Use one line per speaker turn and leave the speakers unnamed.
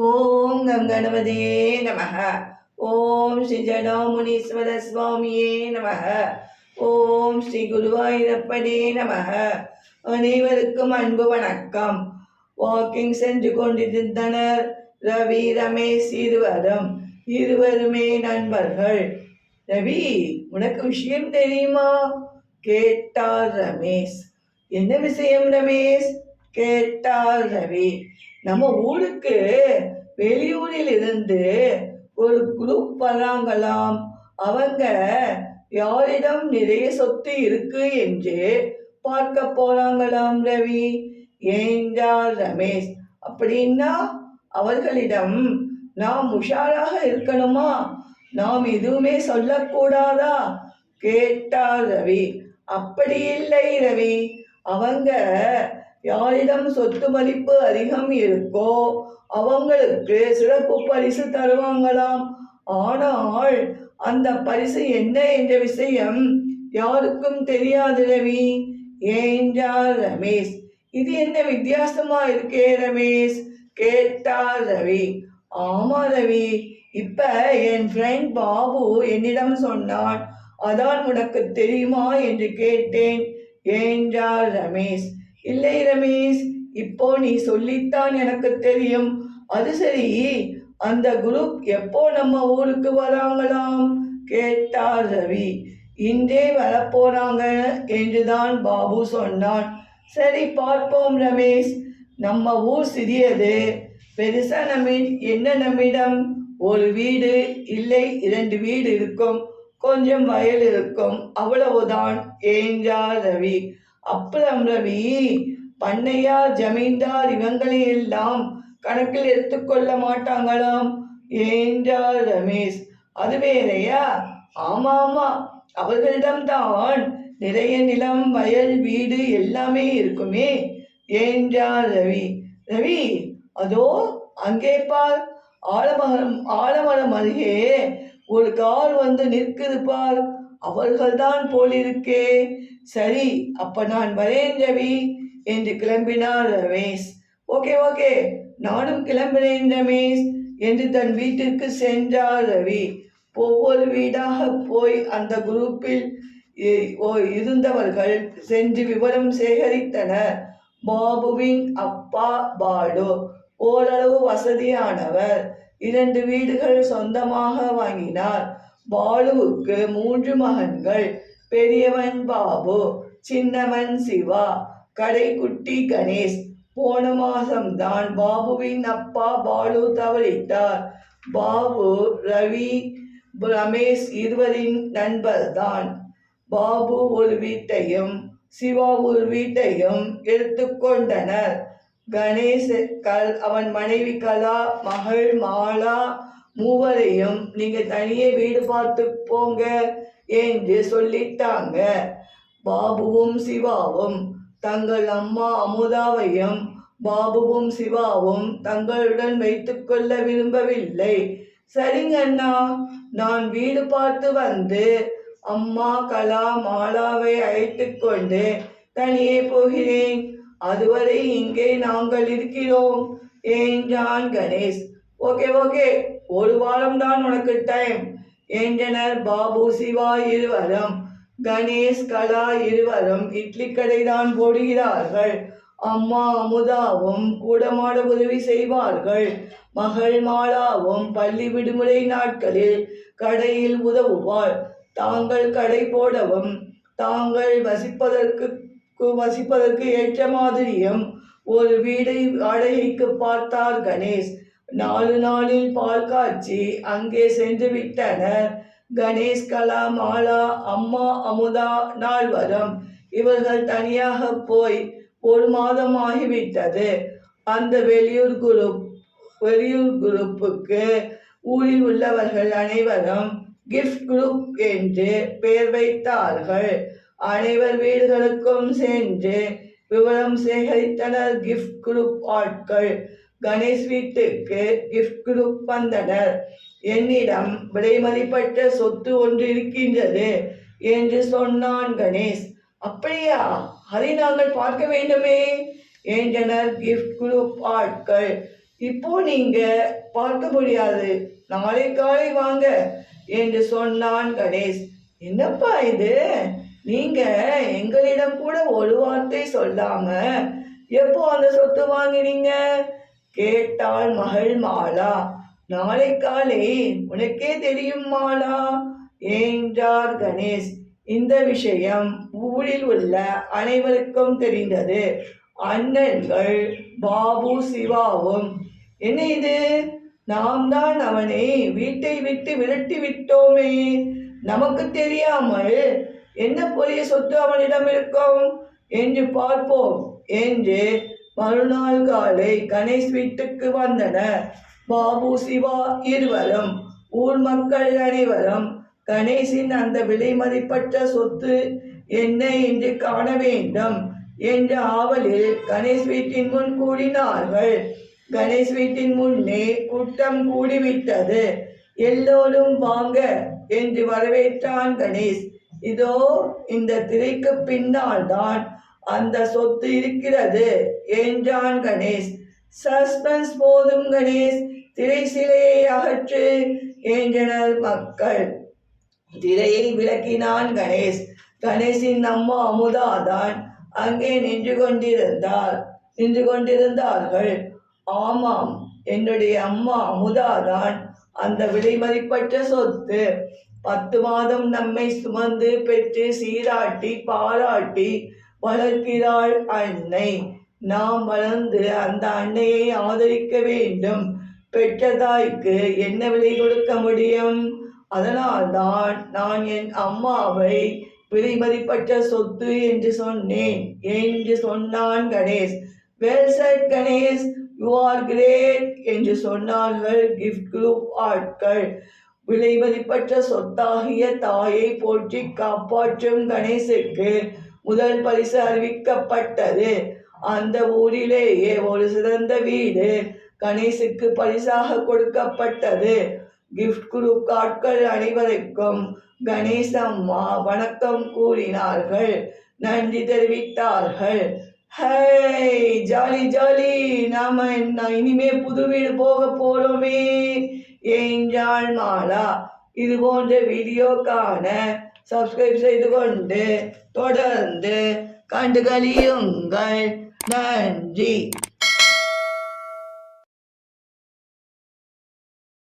ஓம் come கணபதியே நமக. ஓம் ஸ்ரீ ஜடாமுனீஸ்வர சுவாமியே நமக. ஓம் ஸ்ரீ குருவாயூரப்பனே நமக. அனைவருக்கும் அன்பு வணக்கம். வாக்கிங் சென்று கொண்டிருந்தனர் ரவி ரமேஷ் இருவரும். இருவருமே நண்பர்கள். ரவி உனக்கு விஷயம் தெரியுமா? கேட்டார் ரமேஷ். என்ன விஷயம் ரமேஷ்? கேட்டார் ரவி. நம்ம ஊருக்கு வெளியூரில் இருந்து ஒரு குரூப் வராங்களாம். அவங்க யாரிடம் நிறைய சொத்து இருக்கு என்று பார்க்க போறாங்களாம் ரவி. ஏன்றார் ரமேஷ்? அப்படின்னா அவர்களிடம் நாம் உஷாராக இருக்கணுமா? நாம் எதுவுமே சொல்லக்கூடாதா? கேட்டார் ரவி. அப்படி இல்லை ரவி. அவங்க யாரிடம் சொத்து மதிப்பு அதிகம் இருக்கோ அவங்களுக்கு சிறப்பு பரிசு தருவாங்களாம். ஆனால் அந்த பரிசு என்ன என்ற விஷயம் யாருக்கும் தெரியாது ரவி என்றார் ரமேஷ்? இது என்ன வித்தியாசமா இருக்கே ரமேஷ்? கேட்டார் ரவி. ஆமா ரவி. இப்ப என் ஃப்ரெண்ட் பாபு என்னிடம் சொன்னான். அதான் உனக்கு தெரியுமா என்று கேட்டேன். என்றார் ரமேஷ்? இல்லை ரமேஷ் இப்போ நீ சொல்லித்தான் எனக்கு தெரியும். அது சரி அந்த குரூப் எப்போ நம்ம ஊருக்கு வராங்களாம்? கேட்டார் ரவி. இன்றே வரப்போறாங்க என்றுதான் பாபு சொன்னான். சரி பார்ப்போம் ரமேஷ். நம்ம ஊர் சிறியது. பெருசா நம்மி என்ன நம்மிடம்? ஒரு வீடு இல்லை இரண்டு வீடு இருக்கும். கொஞ்சம் வயல் இருக்கும். அவ்வளவுதான் ஏஞ்சார் ரவி. அப்புறம் ரவி பண்ணையார் ஜமீன்தார் இவங்களை எல்லாம் கணக்கில் எடுத்துக்கொள்ள மாட்டாங்களாம். என்றார் ரமேஷ் அது வேறையா ஆமா ஆமா அவர்களிடம்தான் நிறைய நிலம் வயல் வீடு எல்லாமே இருக்குமே. ஏன்றார் ரவி ரவி அதோ அங்கே பார். ஆலமரம் ஆலமரம் அருகே ஒரு கார் வந்து நிற்குது பார். அவர்கள்தான் போலிருக்கே. சரி அப்ப நான் வரேன் ரவி என்று கிளம்பினார் ரமேஷ். ஓகே ஓகே நானும் கிளம்பினேன் ரமேஷ் என்று தன் வீட்டிற்கு சென்றார் ரவி. ஒவ்வொரு வீடாக போய் அந்த குரூப்பில் ஓ- இருந்தவர்கள் சென்று விவரம் சேகரித்தனர். பாபுவின் அப்பா பாலு ஓரளவு வசதியானவர். இரண்டு வீடுகள் சொந்தமாக வாங்கினார். பாலுவுக்கு மூன்று மகன்கள் பெரியவன் பாபு சின்னவன் சிவா கடைக்குட்டி கணேஷ். போன மாசம்தான் பாபுவின் அப்பா பாலு தவறிட்டார். பாபு ரவி ரமேஷ் இருவரின் நண்பர்தான். பாபு ஒரு வீட்டையும் சிவா ஒரு வீட்டையும் எடுத்துக்கொண்டனர் கணேஷ் கல் அவன் மனைவி கலா மகள் மாலா மூவரையும் நீங்க தனியே வீடு பார்த்து போங்க என்று சொல்லிட்டாங்க. பாபுவும் சிவாவும் தங்கள் அம்மா அமுதாவையும் பாபுவும் சிவாவும் தங்களுடன் வைத்துக்கொள்ள விரும்பவில்லை. சரிங்க அண்ணா நான் வீடு பார்த்து வந்து அம்மா கலா மாலாவை அழைத்து கொண்டு தனியே போகிறேன். அதுவரை இங்கே நாங்கள் இருக்கிறோம். என்றான் கணேஷ்? Okay okay. ஒரு வாரம் தான் உனக்கு டைம் என்றனர் பாபு சிவா இருவரும் கணேஷ் கலா இருவரும் இட்லி கடை தான் போடுகிறார்கள். அம்மா அமுதாவும் கூடமாட உதவி செய்வார்கள். மகள் மாலாவும் பள்ளி விடுமுறை நாட்களில் கடையில் உதவுவாள். தாங்கள் கடை போடவும் தாங்கள் வசிப்பதற்கு வசிப்பதற்கு ஏற்ற மாதிரியும் ஒரு வீடை வாடகைக்கு பார்த்தார் கணேஷ். நாலு நாளில் பால் காய்ச்சி அங்கே சென்று விட்டனர் கணேஷ் கலா மாலா அம்மா அமுதா நால்வரம் இவர்கள் தனியாக போய் ஒரு மாதம் ஆகிவிட்டது. அந்த வெளியூர் குரூப் வெளியூர் குரூப்புக்கு ஊரில் உள்ளவர்கள் அனைவரும் கிஃப்ட் குரூப் என்று பெயர் வைத்தார்கள். அனைவர் வீடுகளுக்கும் சென்று விவரம் சேகரித்தனர் கிஃப்ட் குரூப் ஆட்கள். கணேஷ் வீட்டுக்கு கிஃப்ட் குரூப் வந்தனர் என்னிடம் விலைமதிப்பட்ட சொத்து ஒன்று இருக்கின்றது என்று சொன்னான் கணேஷ். அப்படியா? அதை நாங்கள் பார்க்க வேண்டுமே? என்றனர் கிஃப்ட் குரூப் ஆட்கள். இப்போ நீங்க பார்க்க முடியாது. நாளை காலை வாங்க என்று சொன்னான் கணேஷ். என்னப்பா இது? நீங்க எங்களிடம் கூட ஒரு வார்த்தை சொல்லாம எப்போ அந்த சொத்து வாங்கினீங்க? கேட்டாள் மகள் மாலா நாளை காலை உனக்கே தெரியும் மாலா என்றார் கணேஷ். இந்த விஷயம் ஊரில் உள்ள அனைவருக்கும் தெரிந்தது. அண்ணன்கள் பாபு சிவாவும் என்ன இது? நாம் தான் அவனை வீட்டை விட்டு விரட்டி விட்டோமே. நமக்கு தெரியாமல் என்ன பொரிய சொத்து அவனிடம் இருக்கும்? என்று பார்ப்போம் என்று மறுநாள் காலை கணேஷ் வீட்டுக்கு வந்தனர். பாபு சிவா இருவரும் ஊர் மக்கள் அனைவரும் கணேசின் அந்த விலை மதிப்பற்ற சொத்து என்ன என்று காண வேண்டும் என்ற ஆவலில் கணேஷ் வீட்டின் முன் கூடினார்கள். கணேஷ் வீட்டின் முன்னே கூட்டம் கூடிவிட்டது. எல்லோரும் வாங்க என்று வரவேற்றான் கணேஷ். இதோ இந்த திரைக்கு பின்னால் தான் அந்த சொத்து இருக்கிறது. என்றான் கணேஷ். சஸ்பென்ஸ் போதும் கணேஷ். திரை சிலையை அகற்று என்றனர் மக்கள். திரையை விளக்கினான் கணேஷ். கணேஷின் அம்மா அமுதாதான் அங்கே நின்று கொண்டிருந்தார் நின்று கொண்டிருந்தார்கள். ஆமாம் என்னுடைய அம்மா அமுதாதான் அந்த விலை மதிப்பற்ற சொத்து. பத்து மாதம் நம்மை சுமந்து பெற்று சீராட்டி பாராட்டி வளர்க்கிறாள் அன்னை. நாம் வளர்ந்து அந்த அன்னையை ஆதரிக்க வேண்டும். பெற்ற தாய்க்கு என்ன விலை கொடுக்க முடியும்? அதனால்தான் நான் என் அம்மாவை விலை மதிப்பற்ற சொத்து என்று சொன்னேன். என்று சொன்னான் Ganesh. Well said Ganesh. You are great என்று சொன்னார்கள் கிஃப்ட் குரூப் ஆட்கள். விலை மதிப்பற்ற சொத்தாகிய தாயை போற்றி காப்பாற்றும் கணேசுக்கு முதல் பரிசு அறிவிக்கப்பட்டது. அந்த ஊரிலேயே ஒரு சிறந்த வீடு கணேசுக்கு பரிசாக கொடுக்கப்பட்டது. கிஃப்ட் குரூப் ஆட்கள் அனைவருக்கும் கணேஷ் அம்மா வணக்கம் கூறினார்கள். நன்றி தெரிவித்தார்கள். Hey jolly jolly. நாம என்ன இனிமே புது வீடு போக போறோமே. என்றாள் மாலா இது போன்ற வீடியோ காண சப்ஸ்கிரைப் செய்து கொண்டு தொடர்ந்து கண்டு கழியுங்கள் நன்றி